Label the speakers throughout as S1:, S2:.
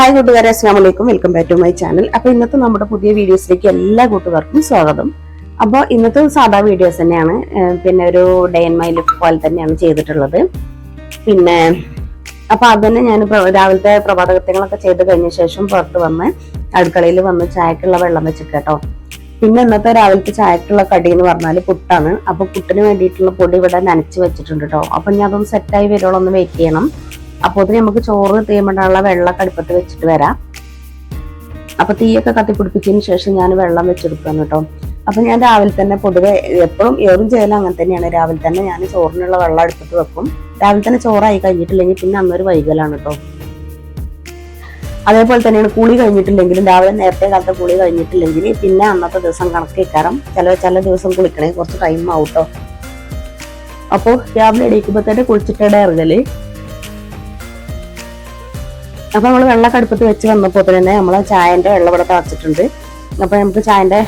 S1: Hi കൂട്ടുകാരെ അസ്സാം വലൈക്കും welcome back to my channel അപ്പൊ ഇന്നത്തെ നമ്മുടെ പുതിയ വീഡിയോസിലേക്ക് എല്ലാ കൂട്ടുകാർക്കും സ്വാഗതം. അപ്പോൾ ഇന്നത്തെ സാധാ വീഡിയോസ് തന്നെയാണ്. പിന്നെ ഒരു ഡേ ആൻഡ് മൈ ലുക്ക് പോലെ തന്നെയാണ് ചെയ്തിട്ടുള്ളത്. പിന്നെ അപ്പൊ അത് തന്നെ ഞാൻ രാവിലത്തെ പ്രഭാതകൃത്യങ്ങളൊക്കെ ചെയ്ത് കഴിഞ്ഞ ശേഷം പുറത്ത് വന്ന് അടുക്കളയിൽ വന്ന് ചായക്കുള്ള വെള്ളം വെച്ചിട്ട് കേട്ടോ. പിന്നെ ഇന്നത്തെ രാവിലത്തെ ചായക്കുള്ള കടി എന്ന് പറഞ്ഞാൽ പുട്ടാണ്. അപ്പൊ പുട്ടിന് വേണ്ടിയിട്ടുള്ള പൊടി ഇവിടെ നനച്ച് വെച്ചിട്ടുണ്ട് കേട്ടോ. അപ്പൊ ഞാൻ അതൊന്ന് സെറ്റായി വരുവോളൊന്ന് വെയിറ്റ് ചെയ്യണം. അപ്പോൾ നമുക്ക് ചോറ് തീയമ്പണ്ടാനുള്ള വെള്ളം കടുപ്പത്ത് വെച്ചിട്ട് വരാം. അപ്പോൾ തീയൊക്കെ കത്തിപ്പിടിപ്പിച്ചതിന് ശേഷം ഞാൻ വെള്ളം വെച്ചെടുക്കണം കേട്ടോ അപ്പൊ ഞാൻ രാവിലെ തന്നെ പൊതുവെ എപ്പോഴും ഏറും ചെയ്യലും അങ്ങനെ തന്നെയാണ്. രാവിലെ തന്നെ ഞാൻ ചോറിനുള്ള വെള്ളം എടുത്തിട്ട് വെക്കും. രാവിലെ തന്നെ ചോറായി കഴിഞ്ഞിട്ടില്ലെങ്കിൽ പിന്നെ അന്നൊരു വൈകലാണ് കേട്ടോ അതേപോലെ തന്നെയാണ് കുളി കഴിഞ്ഞിട്ടില്ലെങ്കിലും രാവിലെ നേരത്തെ കാലത്തെ കുളി കഴിഞ്ഞിട്ടില്ലെങ്കിൽ പിന്നെ അന്നത്തെ ദിവസം കണക്കേക്കാരം ചില ചില ദിവസം കുളിക്കണേ കുറച്ച് ടൈം ആവും കേട്ടോ അപ്പോൾ രാവിലെ എണീക്കുമ്പോൾ തന്നെ ഇറങ്ങൽ. അപ്പൊ നമ്മൾ വെള്ളം കടുപ്പത്ത് വെച്ച് വന്നപ്പോൾ തന്നെ നമ്മൾ ചായന്റെ വെള്ളം ഇവിടെ തളച്ചിട്ടുണ്ട്. അപ്പൊ നമുക്ക് ചായന്റെ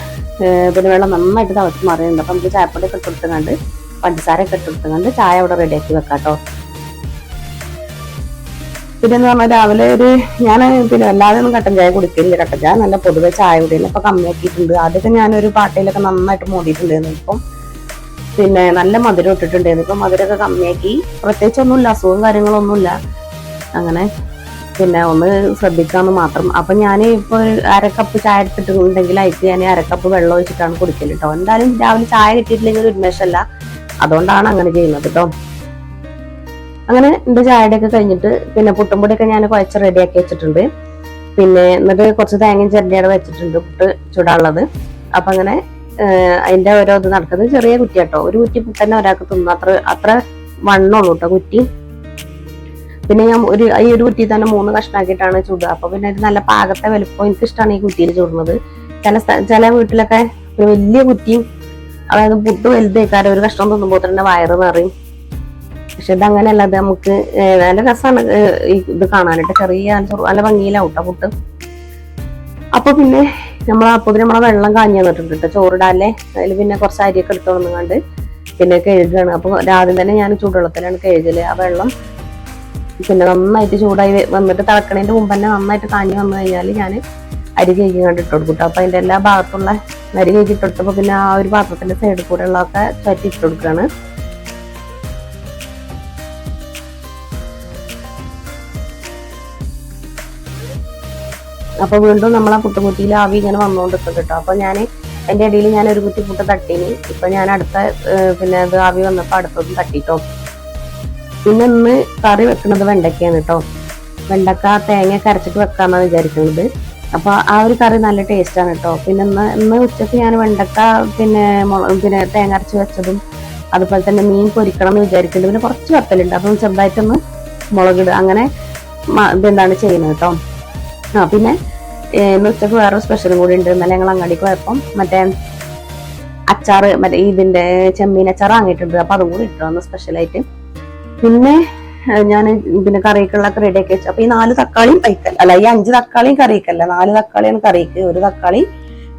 S1: പിന്നെ വെള്ളം നന്നായിട്ട് തളച്ച് മാറിയിട്ടുണ്ട്. അപ്പൊ നമുക്ക് ചായപ്പൊടി ഒക്കെ ഇട്ടെടുത്തുകൊണ്ട് പഞ്ചസാരയൊക്കെ ഇട്ടെടുത്തുകൊണ്ട് ചായ അവിടെ റെഡിയാക്കി വെക്കാം കേട്ടോ പിന്നെ എന്ന് പറഞ്ഞാൽ രാവിലെ ഒരു ഞാൻ പിന്നെ അല്ലാതെ ഒന്നും കട്ടൻ ചായ കുടിക്കില്ല കട്ടൻ ചായ നല്ല പൊതുവെ ചായ കുടിയില്ല ഇപ്പൊ കമ്മിയാക്കിയിട്ടുണ്ട് ആദ്യമൊക്കെ ഞാനൊരു പാട്ടയിലൊക്കെ നന്നായിട്ട് മൂടിയിട്ടുണ്ടായിരുന്നു ഇപ്പം പിന്നെ നല്ല മധുരം ഇട്ടിട്ടുണ്ടായിരുന്നു. ഇപ്പൊ മധുരമൊക്കെ കമ്മിയാക്കി. പ്രത്യേകിച്ചൊന്നുമില്ല അസുഖവും കാര്യങ്ങളൊന്നുമില്ല. അങ്ങനെ പിന്നെ ഒന്ന് ശ്രദ്ധിക്കാന്ന് മാത്രം. അപ്പൊ ഞാൻ ഇപ്പൊ ഒരു അരക്കപ്പ് ചായ എടുത്തിട്ടുണ്ടെങ്കിൽ അയച്ച് ഞാൻ അരക്കപ്പ് വെള്ളം ഒഴിച്ചിട്ടാണ് കുടിക്കൽ കേട്ടോ എന്തായാലും രാവിലെ ചായ കിട്ടിയിട്ടില്ലെങ്കിൽ ഒരു ഉന്മേഷമല്ല അതുകൊണ്ടാണ് അങ്ങനെ ചെയ്യുന്നത് കേട്ടോ അങ്ങനെ എന്റെ ചായയുടെ ഒക്കെ കഴിഞ്ഞിട്ട് പിന്നെ പുട്ടുംപൊടിയൊക്കെ ഞാൻ കുഴച്ച് റെഡിയാക്കി വെച്ചിട്ടുണ്ട്. പിന്നെ എന്നിട്ട് കുറച്ച് തേങ്ങയും ചിരണ്ടിയുടെ വെച്ചിട്ടുണ്ട് പുട്ട് ചൂടാനുള്ളത്. അപ്പൊ അങ്ങനെ അതിന്റെ ഓരോ ഇത് നടക്കുന്നത് ചെറിയ കുറ്റി കേട്ടോ ഒരു കുറ്റി പുട്ടന്നെ ഒരാൾക്ക് തിന്നു അത്ര അത്ര വണ്ണുള്ളൂ കേട്ടോ കുറ്റി. പിന്നെ ഞാൻ ഒരു ഈ ഒരു കുറ്റി തന്നെ മൂന്ന് കഷ്ണാക്കിയിട്ടാണ് ചൂടുക. അപ്പൊ പിന്നെ ഒരു നല്ല പാകത്തെ വലുപ്പം എനിക്ക് ഇഷ്ടമാണ് ഈ കുറ്റിയിൽ ചൂടുന്നത്. ചില ചില വീട്ടിലൊക്കെ ഒരു വലിയ കുറ്റിയും അതായത് പുട്ട് വലുതേക്കാരം ഒരു കഷ്ണം തിന്നുമ്പോൾ തന്നെ വയറ് നിറയും. പക്ഷെ ഇത് അങ്ങനെയല്ല നമുക്ക് നല്ല രസമാണ് ഇത് കാണാനായിട്ട്. ചെറിയ നല്ല ഭംഗിയിലാവട്ടോ ഭംഗിയിലാവും ട്ടോ പുട്ട്. അപ്പൊ പിന്നെ നമ്മൾ അപ്പോൾ നമ്മളെ വെള്ളം കാഞ്ഞു തന്നിട്ടുണ്ട് കേട്ടോ ചോറിടാല്ലേ? അതിൽ പിന്നെ കുറച്ച് അരിയൊക്കെ എടുത്തു വന്നുകൊണ്ട് പിന്നെ കഴുകുകയാണ് അപ്പൊ രാവിലെ തന്നെ ഞാൻ ചൂടുവെള്ളത്തിലാണ് കഴുകൽ. ആ വെള്ളം പിന്നെ നന്നായിട്ട് ചൂടായി വന്നിട്ട് തിളക്കണേന്റെ മുമ്പ് തന്നെ നന്നായിട്ട് കാഞ്ഞു വന്നു കഴിഞ്ഞാൽ ഞാൻ അരി കേക്ക് കണ്ടിട്ട് കൊടുക്കും കേട്ടോ അപ്പൊ അതിന്റെ എല്ലാ ഭാഗത്തുള്ള അരി കേക്ക് ഇട്ട് കൊടുത്തപ്പോ പിന്നെ ആ ഒരു പാത്രത്തിന്റെ സൈഡിൽ കൂടെ ഉള്ളതൊക്കെ ചുറ്റി ഇട്ട് കൊടുക്കുകയാണ് അപ്പൊ വീണ്ടും നമ്മളെ പുട്ടുകുറ്റിയിൽ ആവി ഇങ്ങനെ വന്നുകൊണ്ടിരിക്കുന്നത് കേട്ടോ അപ്പോൾ ഞാൻ എന്റെ ഇടയിൽ ഞാൻ ഒരു കുറ്റി പുട്ട് തട്ടീനി. ഇപ്പൊ ഞാൻ അടുത്ത പിന്നെ അത് ആവി വന്നപ്പോ അടുത്തതും തട്ടിട്ടോ. പിന്നെ ഇന്ന് കറി വെക്കുന്നത് വെണ്ടയ്ക്കയാണ് കേട്ടോ വെണ്ടക്ക തേങ്ങ കരച്ചിട്ട് വെക്കാമെന്നാണ് വിചാരിക്കുന്നത് അപ്പൊ ആ ഒരു കറി നല്ല ടേസ്റ്റ് ആണ് കേട്ടോ പിന്നെ ഇന്ന് ഇന്ന് ഉച്ചയ്ക്ക് ഞാൻ വെണ്ടക്ക പിന്നെ പിന്നെ തേങ്ങ അരച്ച് വെച്ചതും അതുപോലെ തന്നെ മീൻ പൊരിക്കണം എന്ന് വിചാരിക്കുന്നുണ്ട് പിന്നെ കുറച്ച് വത്തലുണ്ട് അപ്പം ചെറുതായിട്ടൊന്ന് മുളകിടുക അങ്ങനെ ഇതെന്താണ് ചെയ്യുന്നത് കേട്ടോ ആ പിന്നെ ഇന്ന് ഉച്ചയ്ക്ക് വേറെ സ്പെഷ്യലും കൂടി ഉണ്ട്. ഇന്നലെ ഞങ്ങൾ അങ്ങാടിക്ക് പോയപ്പം മറ്റേ അച്ചാറ് മറ്റേ ഇതിന്റെ ചെമ്മീൻ അച്ചാർ വാങ്ങിയിട്ടുണ്ട്. അപ്പൊ അതും കൂടി ഇട്ടു. സ്പെഷ്യലായിട്ട് പിന്നെ ഞാൻ പിന്നെ കറിക്കുള്ള റെഡിയാക്കി വെച്ചു. അപ്പൊ ഈ നാല് തക്കാളിയും കഴിക്കല്ല അല്ല ഈ അഞ്ച് തക്കാളിയും കറിക്കല്ല നാല് തക്കാളിയാണ് കറിക്ക് ഒരു തക്കാളി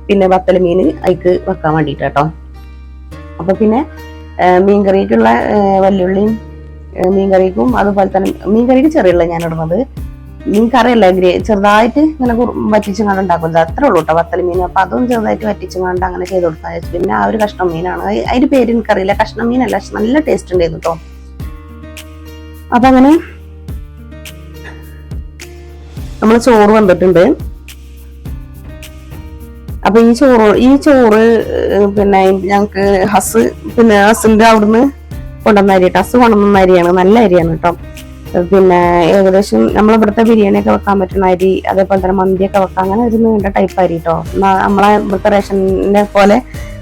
S1: പിന്നെ വത്തൽ മീൻ അയക്ക് വെക്കാൻ വേണ്ടിട്ട് കേട്ടോ. അപ്പൊ പിന്നെ മീൻകറിക്കുള്ള വല്ലുള്ളിയും മീൻകറിക്കും അതുപോലെ തന്നെ മീൻകറിക്ക് ചെറിയുള്ള ഞാൻ ഇടുന്നത്. മീൻ കറിയല്ല ചെറുതായിട്ട് ഇങ്ങനെ വറ്റിച്ചും കണ്ട് ഉണ്ടാക്കുന്നത് അത്രേ ഉള്ളൂ കേട്ടോ വത്തൽ മീൻ അപ്പൊ അതും ചെറുതായിട്ട് വറ്റിച്ചും കണ്ട് അങ്ങനെ ചെയ്ത് കൊടുക്കാൻ പിന്നെ ആ ഒരു കഷ്ണം മീനാണ്. അത് അതിന്റെ പേര് എനിക്കറിയില്ല. കഷ്ണം മീനല്ല നല്ല ടേസ്റ്റ് ഉണ്ടായിരുന്നു കേട്ടോ. അപ്പൊ അങ്ങനെ നമ്മൾ ചോറ് വന്നിട്ടുണ്ട്. അപ്പൊ ഈ ചോറ് ഈ ചോറ് പിന്നെ ഞങ്ങക്ക് ഹസ് പിന്നെ ഹസിന്റെ അവിടുന്ന് കൊണ്ടുവന്ന അരി ഹസ് കൊണ്ടുവന്ന അരിയാണ്. നല്ല അരിയാണ് കേട്ടോ. പിന്നെ ഏകദേശം നമ്മളിവിടുത്തെ ബിരിയാണി ഒക്കെ വെക്കാൻ പറ്റുന്ന അരി അതേപോലെ തന്നെ മന്തിയൊക്കെ വെക്കാൻ അങ്ങനെ ഒരു നീണ്ട ടൈപ്പ് അരി കേട്ടോ നമ്മളെ ഇവിടുത്തെ റേഷനെ പോലെ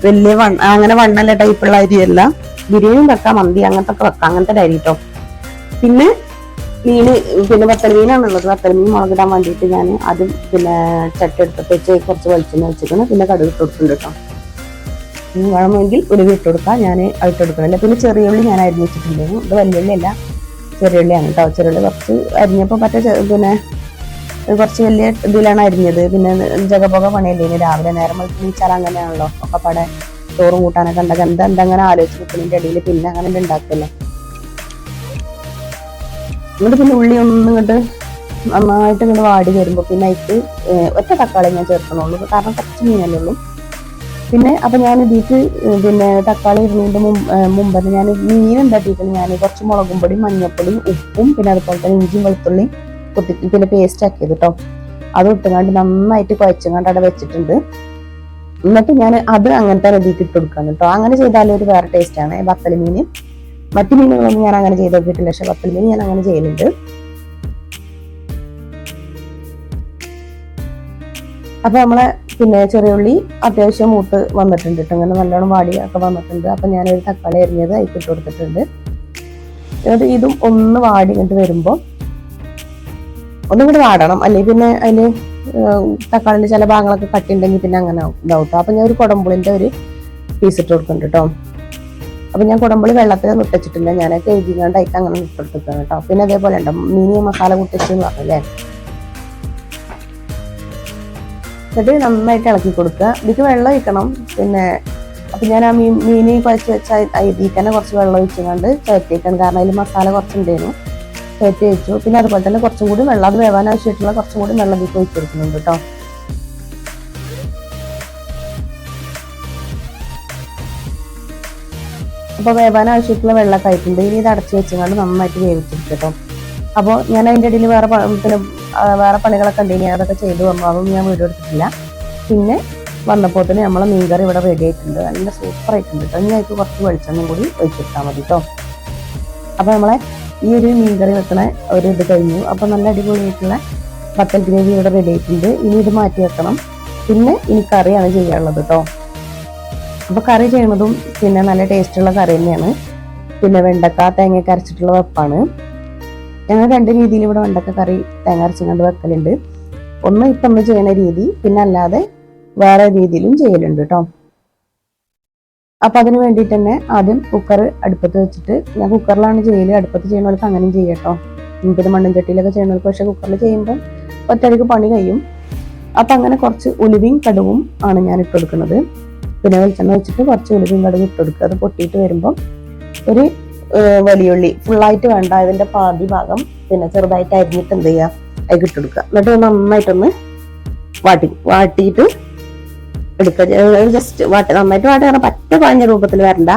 S1: വലിയ വണ്ണ അങ്ങനെ വണ്ണല്ല ടൈപ്പുള്ള അരിയല്ല. ബിരിയാണി വെക്കാം മന്തി അങ്ങനത്തെ ഒക്കെ വെക്കാം. അങ്ങനത്തെ അരി കേട്ടോ പിന്നെ മീൻ പിന്നെ വത്തൽ മീനാണുള്ളത്. വത്തൽ മീൻ മുളകിടാൻ വേണ്ടിയിട്ട് ഞാൻ ആദ്യം പിന്നെ ചട്ടി എടുത്തിട്ട് വെച്ച് കുറച്ച് വെളിച്ചെണ്ണ വെച്ചിരിക്കണം പിന്നെ കടുക് ഇട്ട് കൊടുക്കുന്നുണ്ട് കേട്ടോ വേണമെങ്കിൽ ഉലുവ ഇട്ട് കൊടുക്കാം. ഞാൻ ഇട്ട് പിന്നെ ചെറിയ ഉള്ളി ഞാൻ അരിഞ്ഞ് വെച്ചിട്ടുണ്ടായിരുന്നു ഇത് വലിയ ഉള്ളി അല്ല ചെറിയ ഉള്ളിയാണ് കേട്ടോ ചെറിയ ഉള്ളി കുറച്ച് അരിഞ്ഞപ്പോൾ പറ്റ ചെ- പിന്നെ കുറച്ച് വലിയ ഇതിലാണ് അരിഞ്ഞത്. പിന്നെ ജഗപൊക പണിയല്ലേ ഇനി രാവിലെ നേരം വെച്ചാൽ അങ്ങനെയാണല്ലോ. ഒക്കെ പടെ ചോറും കൂട്ടാനൊക്കെ ഉണ്ടാക്കാൻ. എന്താ എന്താ അങ്ങനെ ആലോചിച്ച് നിൽക്കുന്നതിന്റെ ഇടയിൽ പിന്നെ അങ്ങനെ ഉണ്ടാക്കിയല്ലോ എന്നിട്ട് പിന്നെ ഉള്ളി ഒന്നും ഇങ്ങോട്ട് നന്നായിട്ട് ഇങ്ങോട്ട് വാടി വരുമ്പോൾ പിന്നെ അതിക്ക് ഒറ്റ തക്കാളി ഞാൻ ചേർക്കണുള്ളൂ. കാരണം കുറച്ച് മീനല്ലേ ഉള്ളൂ. പിന്നെ അപ്പൊ ഞാൻ ഇതിക്ക് പിന്നെ തക്കാളി ഇടുന്നതിന്റെ മുമ്പ് ഞാൻ മീൻ എന്താക്കിയിട്ടുണ്ട് ഞാൻ കുറച്ച് മുളകും പൊടി മഞ്ഞൾപ്പൊടി ഉപ്പും പിന്നെ അതുപോലെ തന്നെ ഇഞ്ചിയും വെളുത്തുള്ളി കുത്തി പിന്നെ പേസ്റ്റ് ആക്കിയത് കേട്ടോ അത് ഇട്ടുകൊണ്ട് നന്നായിട്ട് കുഴച്ചുകൊണ്ട് അവിടെ വെച്ചിട്ടുണ്ട്. എന്നിട്ട് ഞാൻ അത് അങ്ങനത്തെ ഇതിക്ക് ഇട്ട് കൊടുക്കാൻ കേട്ടോ അങ്ങനെ ചെയ്താലും ഒരു വേറെ ടേസ്റ്റാണ് ആണ്. വത്തൽ മീൻ. മറ്റു മീനുകളൊന്നും ഞാൻ അങ്ങനെ ചെയ്ത് നോക്കിയിട്ടില്ല പക്ഷെ കപ്പൽ മീൻ ഞാൻ അങ്ങനെ ചെയ്യുന്നുണ്ട്. അപ്പൊ നമ്മളെ പിന്നെ ചെറിയ ഉള്ളി അത്യാവശ്യം മൂത്ത് വന്നിട്ടുണ്ട് കേട്ടോ. അങ്ങനെ നല്ലോണം വാടി ഒക്കെ വന്നിട്ടുണ്ട്. അപ്പൊ ഞാനൊരു തക്കാളി എറിഞ്ഞത് അതിൽ ഇട്ട് കൊടുത്തിട്ടുണ്ട്. എന്നിട്ട് ഇതും ഒന്ന് വാടി ഇങ്ങോട്ട് വരുമ്പോൾ ഒന്നും കൂടി വാടണം. അല്ലെങ്കിൽ പിന്നെ അതിൽ തക്കാളിന്റെ ചില ഭാഗങ്ങളൊക്കെ കട്ടിയുണ്ടെങ്കിൽ പിന്നെ അങ്ങനെ ഇതാവും. അപ്പൊ ഞാൻ ഒരു കുടമ്പുളിന്റെ ഒരു പീസ് ഇട്ട് കൊടുക്കുന്നുണ്ട് കേട്ടോ. അപ്പൊ ഞാൻ കുടമ്പുളി വെള്ളത്തിൽ മുട്ടച്ചിട്ടില്ല. ഞാൻ കഴുകിങ്ങാണ്ട് അതിക്ക് അങ്ങനെ മുട്ടെടുത്തിട്ടാണ് കേട്ടോ. പിന്നെ അതേപോലെ ഉണ്ടോ? മീനി മസാല കുട്ടിച്ചെന്ന് പറഞ്ഞല്ലേ എന്നിട്ട് നന്നായിട്ട് ഇളക്കി കൊടുക്കുക. ഇതിക്ക് വെള്ളം ഒഴിക്കണം. പിന്നെ അപ്പൊ ഞാൻ ആ മീൻ മീനി കുഴച്ച് വെച്ച ഇതിക്ക് തന്നെ കുറച്ച് വെള്ളം ഒഴിച്ചുകൊണ്ട് ചേർത്തേക്കാണ് കാരണം അതിൽ മസാല കുറച്ചുണ്ടായിരുന്നു. ചേർത്ത് വെച്ചു. പിന്നെ അതുപോലെ തന്നെ കുറച്ചും കൂടി വെള്ളം അത് വേവാൻ ആവശ്യമായിട്ടുള്ള കുറച്ചും കൂടി വെള്ളം ഇതിക്ക് ഒഴിച്ചെടുക്കുന്നുണ്ട് കേട്ടോ. അപ്പോൾ വേവാൻ ആവശ്യമായിട്ടുള്ള വെള്ളമൊക്കെ ആയിട്ടുണ്ട് ഇനി ഇത് അടച്ചു വെച്ചുകൊണ്ട് നന്നായിട്ട് വേവിച്ചെടുക്കും കേട്ടോ അപ്പോൾ ഞാൻ അതിന്റെ ഇടയിൽ വേറെ പിന്നെ വേറെ പണികളൊക്കെ ഉണ്ടെങ്കിൽ അതൊക്കെ ചെയ്തു വന്നു അതൊന്നും ഞാൻ വീഡിയോ എടുത്തിട്ടില്ല. പിന്നെ വന്നപ്പോൾ തന്നെ നമ്മളെ മീൻകറി ഇവിടെ റെഡി ആയിട്ടുണ്ട്. നല്ല സൂപ്പർ ആയിട്ടുണ്ട് കേട്ടോ ഇനി അതിലേക്ക് കുറച്ച് വെളിച്ചെണ്ണം കൂടി ഒഴിച്ചെടുത്താൽ മതി കേട്ടോ അപ്പോൾ നമ്മളെ ഈ ഒരു മീൻകറി വെക്കണ ഒരു ഇത് കഴിഞ്ഞു. അപ്പോൾ നല്ല അടിപൊളിയായിട്ടുള്ള ബത്തൽ ഗ്രേവി ഇവിടെ റെഡി ആയിട്ടുണ്ട്. ഇനി ഇത് മാറ്റി വെക്കണം. പിന്നെ ഇനി കറിയാണ് ചെയ്യാനുള്ളത് കേട്ടോ അപ്പോൾ കറി ചെയ്യണതും പിന്നെ നല്ല ടേസ്റ്റുള്ള കറി തന്നെയാണ്. പിന്നെ വെണ്ടക്ക തേങ്ങയൊക്കെ അരച്ചിട്ടുള്ള വെപ്പാണ്. ഞങ്ങൾ രണ്ട് രീതിയിൽ ഇവിടെ വെണ്ടക്ക കറി തേങ്ങ അരച്ചുകൊണ്ട് വെക്കലുണ്ട്. ഒന്ന് ഇപ്പം നമ്മൾ ചെയ്യുന്ന രീതി പിന്നെ അല്ലാതെ വേറെ രീതിയിലും ചെയ്യലുണ്ട് കേട്ടോ. അപ്പം അതിന് വേണ്ടിയിട്ട് തന്നെ ആദ്യം കുക്കർ അടുപ്പത്ത് വെച്ചിട്ട് ഞാൻ കുക്കറിലാണ് ചെയ്യൽ അടുപ്പത്ത് ചെയ്യുന്നവർക്ക് അങ്ങനെയും ചെയ്യട്ടോ പിന്നെ മണ്ണും ചട്ടിയിലൊക്കെ ചെയ്യുന്നവർക്ക് പക്ഷേ കുക്കറിൽ ചെയ്യുമ്പോൾ ഒറ്റയടിക്ക് പണി കഴിയും. അപ്പം അങ്ങനെ കുറച്ച് ഉലുവയും കടുവും ആണ് ഞാൻ ഇട്ട് കൊടുക്കുന്നത്. പിന്നെ വെളിച്ചെണ്ണ വെച്ചിട്ട് കുറച്ച് ഉള്ളിയും കൂടെ ഇട്ട് കൊടുക്കുക. അത് പൊട്ടിയിട്ട് വരുമ്പോൾ ഒരു വലിയുള്ളി ഫുള്ളായിട്ട് വേണ്ട. അതിന്റെ പാതി ഭാഗം പിന്നെ ചെറുതായിട്ട് അരിഞ്ഞിട്ട് എന്ത് ചെയ്യുക അതിൽ ഇട്ട് എന്നിട്ട് നന്നായിട്ടൊന്ന് വാട്ടി വാട്ടിയിട്ട് എടുക്കുക. ജസ്റ്റ് വാട്ടി നന്നായിട്ട് വാട്ടി കാരണം പറ്റ പാഞ്ഞ രൂപത്തിൽ വരണ്ട.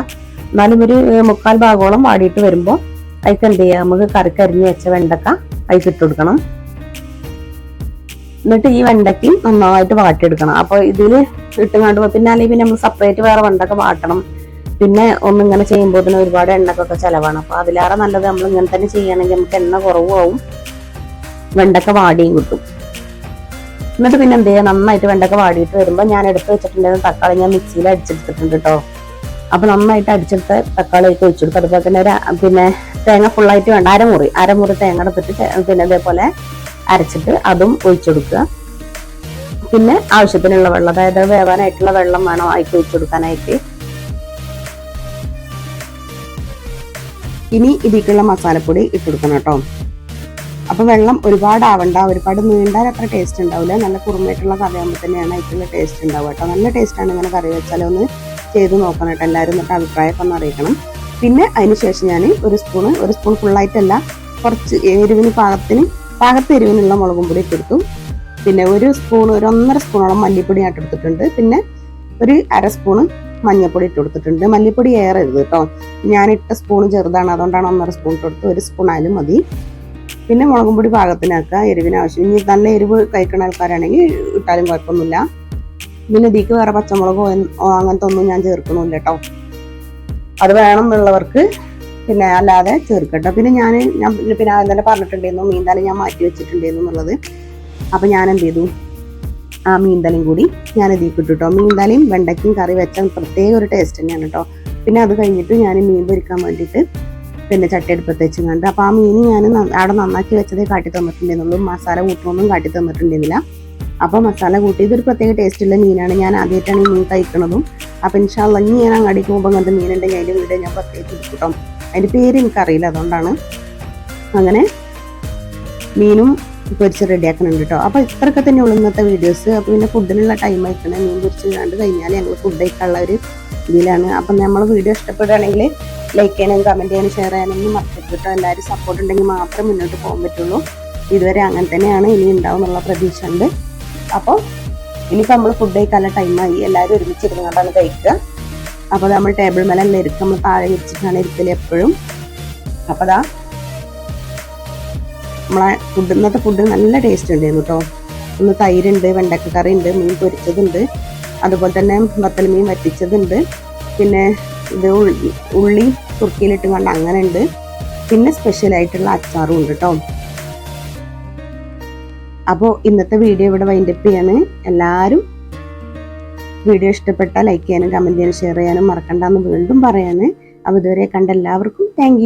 S1: എന്നാലും ഒരു മുക്കാൽ ഭാഗോളം വാടിയിട്ട് വരുമ്പോൾ അതിക്ക് എന്ത് ചെയ്യുക നമുക്ക് കറിക്കരിഞ്ഞ് വെച്ച വെണ്ടക്ക അതിൽ ഇട്ട് കൊടുക്കണം. എന്നിട്ട് ഈ വെണ്ടയ്ക്ക് നന്നായിട്ട് വാട്ടിയെടുക്കണം. അപ്പൊ ഇതിൽ ഇട്ടുകൊണ്ട് പിന്നെ അല്ലെങ്കിൽ പിന്നെ നമ്മൾ സെപ്പറേറ്റ് വേറെ വെണ്ടൊക്കെ വാട്ടണം. പിന്നെ ഒന്നിങ്ങനെ ചെയ്യുമ്പോൾ തന്നെ ഒരുപാട് എണ്ണക്കൊക്കെ ചിലവാണ്. അപ്പൊ അതിലേറെ നല്ലത് നമ്മൾ ഇങ്ങനെ തന്നെ ചെയ്യുകയാണെങ്കിൽ നമുക്ക് എണ്ണ കുറവാവും. വെണ്ടക്ക വാടിയും കിട്ടും. എന്നിട്ട് പിന്നെ എന്ത് ചെയ്യുക നന്നായിട്ട് വെണ്ടക്ക വാടിയിട്ട് വരുമ്പോൾ ഞാൻ എടുത്ത് വെച്ചിട്ടുണ്ടായിരുന്ന തക്കാളി ഞാൻ മിക്സിയിൽ അടിച്ചെടുത്തിട്ടുണ്ട് കേട്ടോ അപ്പൊ നന്നായിട്ട് അടിച്ചെടുത്ത തക്കാളി ഒക്കെ ഒഴിച്ചു കൊടുക്കും. അതുപോലെ തന്നെ ഒരു പിന്നെ തേങ്ങ ഫുള്ളായിട്ട് വേണ്ട. അരമുറി. അരമുറി തേങ്ങ എടുത്തിട്ട് പിന്നെ ഇതേപോലെ അരച്ചിട്ട് അതും ഒഴിച്ചു കൊടുക്കുക പിന്നെ ആവശ്യത്തിനുള്ള വെള്ളം അതായത് വേവാനായിട്ടുള്ള വെള്ളം വേണം അതിക്ക് ഒഴിച്ചു കൊടുക്കാനായിട്ട് ഇനി ഇതിലേക്കുള്ള മസാലപ്പൊടി ഇട്ട് കൊടുക്കണം കേട്ടോ. അപ്പൊ വെള്ളം ഒരുപാട് ആവണ്ട ഒരുപാട് നീണ്ടാൽ അത്ര ടേസ്റ്റ് ഉണ്ടാവില്ല. നല്ല കുറുമായിട്ടുള്ള കറിയാകുമ്പോൾ തന്നെയാണ് അതിലുള്ള ടേസ്റ്റ് ഉണ്ടാവുക കേട്ടോ. നല്ല ടേസ്റ്റാണ് ഇങ്ങനെ കറി വെച്ചാൽ ഒന്ന് ചെയ്ത് നോക്കണം കേട്ടോ. എല്ലാവരും എന്നിട്ട് അഭിപ്രായമൊക്കെ ഒന്ന് അറിയിക്കണം. പിന്നെ അതിന് ശേഷം ഞാൻ ഒരു സ്പൂണ് ഒരു സ്പൂൺ ഫുള്ളായിട്ടല്ല കുറച്ച് എരിവിന് പാകത്തിന് പാകത്ത് എരിവിനുള്ള മുളകും പൊടി ഇട്ടെടുത്തു പിന്നെ ഒരു സ്പൂൺ ഒരു ഒന്നര സ്പൂണോളം മല്ലിപ്പൊടി ആട്ടെടുത്തിട്ടുണ്ട് പിന്നെ ഒരു അര സ്പൂണ് മഞ്ഞൾപ്പൊടി ഇട്ട് കൊടുത്തിട്ടുണ്ട്. മല്ലിപ്പൊടി ഏറെ ഇത് കേട്ടോ. ഞാൻ ഇട്ട സ്പൂൺ ചെറുതാണ്. അതുകൊണ്ടാണ് ഒന്നര സ്പൂൺ ഇട്ട് കൊടുത്തത്. ഒരു സ്പൂൺ ആയാലും മതി. പിന്നെ മുളകും പൊടി പാകത്തിനാക്കുക. എരിവിന് ആവശ്യം. ഇനി നല്ല എരിവ് കഴിക്കുന്ന ആൾക്കാരാണെങ്കിൽ ഇട്ടാലും കുഴപ്പമൊന്നുമില്ല. പിന്നെ ഇതിക്ക് വേറെ പച്ചമുളകോ അങ്ങനത്തെ ഒന്നും ഞാൻ ചേർക്കണമില്ല കേട്ടോ. അത് വേണം എന്നുള്ളവർക്ക് പിന്നെ അല്ലാതെ ചേർക്കട്ടോ. പിന്നെ ഞാൻ ഞാൻ പിന്നെ ഇന്നലെ പറഞ്ഞിട്ടുണ്ടായിരുന്നു മീൻതല ഞാൻ മാറ്റി വെച്ചിട്ടുണ്ടായിരുന്നു എന്നുള്ളത്. അപ്പൊ ഞാൻ എന്ത് ചെയ്തു? ആ മീൻതലയും കൂടി ഞാൻ ഇതിൽ ഇട്ടു കേട്ടോ മീൻതലയും വെണ്ടയ്ക്കും കറി വെച്ച പ്രത്യേക ഒരു ടേസ്റ്റ് തന്നെയാണ് കേട്ടോ പിന്നെ അത് കഴിഞ്ഞിട്ട് ഞാൻ മീൻ പൊരിക്കാൻ വേണ്ടിയിട്ട് പിന്നെ ചട്ടിയെടുപ്പത്ത് വെച്ച് കണ്ട് അപ്പോൾ ആ മീൻ ഞാൻ അവിടെ നന്നാക്കി വെച്ചതേ കാട്ടി തന്നിട്ടുണ്ടായിരുന്നുള്ളൂ. മസാല കൂട്ടണമൊന്നും കാട്ടി തന്നിട്ടുണ്ടായിരുന്നില്ല. അപ്പോൾ മസാല കൂട്ടി ഇതൊരു പ്രത്യേക ടേസ്റ്റുള്ള മീനാണ്. ഞാൻ ആദ്യമായിട്ടാണ് ഈ മീൻ കഴിക്കണതും. അപ്പോൾ ഇൻഷാല്ല ഇനി ഞാൻ അങ്ങാടിക്ക് പോകുമ്പോൾ അങ്ങനത്തെ മീനുണ്ടെങ്കിൽ അതിന്റെ വീട് ഞാൻ പ്രത്യേകിച്ച് എടുക്കും കേട്ടോ അതിന്റെ പേര് എനിക്കറിയില്ല അതുകൊണ്ടാണ്. അങ്ങനെ മീനും പൊരിച്ച് റെഡിയാക്കുന്നുണ്ട് കേട്ടോ. അപ്പോൾ ഇത്രയൊക്കെ തന്നെ ഉള്ളൂ ഇന്നത്തെ വീഡിയോസ് അപ്പോൾ പിന്നെ ഫുഡിനുള്ള ടൈം ആയിക്കണേ. മീൻ പൊരിച്ച് കണ്ട് കഴിഞ്ഞാൽ ഞങ്ങൾ ഫുഡ് കഴിക്കാനുള്ള ഒരു ഇതിലാണ്. അപ്പം നമ്മൾ വീഡിയോ ഇഷ്ടപ്പെടുകയാണെങ്കിൽ ലൈക്ക് ചെയ്യാനും കമന്റ് ചെയ്യാനും ഷെയർ ചെയ്യാനൊന്നും മറക്കരുത് കേട്ടോ. എല്ലാവരും സപ്പോർട്ട് ഉണ്ടെങ്കിൽ മാത്രമേ മുന്നോട്ട് പോകാൻ പറ്റുള്ളൂ. ഇതുവരെ അങ്ങനെ തന്നെയാണ് ഇനി ഉണ്ടാവും എന്നുള്ള പ്രതീക്ഷ ഉണ്ട്. അപ്പോൾ ഇനിയിപ്പോൾ നമ്മൾ ഫുഡ് കഴിക്കാനുള്ള ടൈമായി എല്ലാവരും ഒരുമിച്ചിരുന്ന് കൊണ്ടാണ് കഴിക്കുക. അപ്പോൾ നമ്മൾ ടേബിൾ മേലല്ല ഇരിക്കും നമ്മൾ താഴെ വിരിച്ചിട്ടാണ് ഇരിക്കൽ എപ്പോഴും. അപ്പോൾ അതാ നമ്മളെ ഫുഡ് ഇന്നത്തെ ഫുഡ് നല്ല ടേസ്റ്റ് ഉണ്ടായിരുന്നു കേട്ടോ ഒന്ന് തൈരുണ്ട് വെണ്ടക്ക കറി ഉണ്ട് മീൻ പൊരിച്ചതുണ്ട്. അതുപോലെ തന്നെ വത്തൽ മീൻ വറ്റിച്ചതുണ്ട്. പിന്നെ ഇത് ഉള്ളി ഉള്ളി തുർക്കിയിലിട്ട് കൊണ്ട് അങ്ങനെ ഉണ്ട് പിന്നെ സ്പെഷ്യലായിട്ടുള്ള അച്ചാറും ഉണ്ട് കേട്ടോ അപ്പോൾ ഇന്നത്തെ വീഡിയോ ഇവിടെ വൈൻഡപ്പ് ചെയ്യാണ്. എല്ലാവരും വീഡിയോ ഇഷ്ടപ്പെട്ടാൽ ലൈക്ക് ചെയ്യാനും കമന്റ് ചെയ്യാനും ഷെയർ ചെയ്യാനും മറക്കണ്ടെന്ന് വീണ്ടും പറയാണ്. അപ്പോൾ ഇതുവരെ കണ്ട എല്ലാവർക്കും താങ്ക്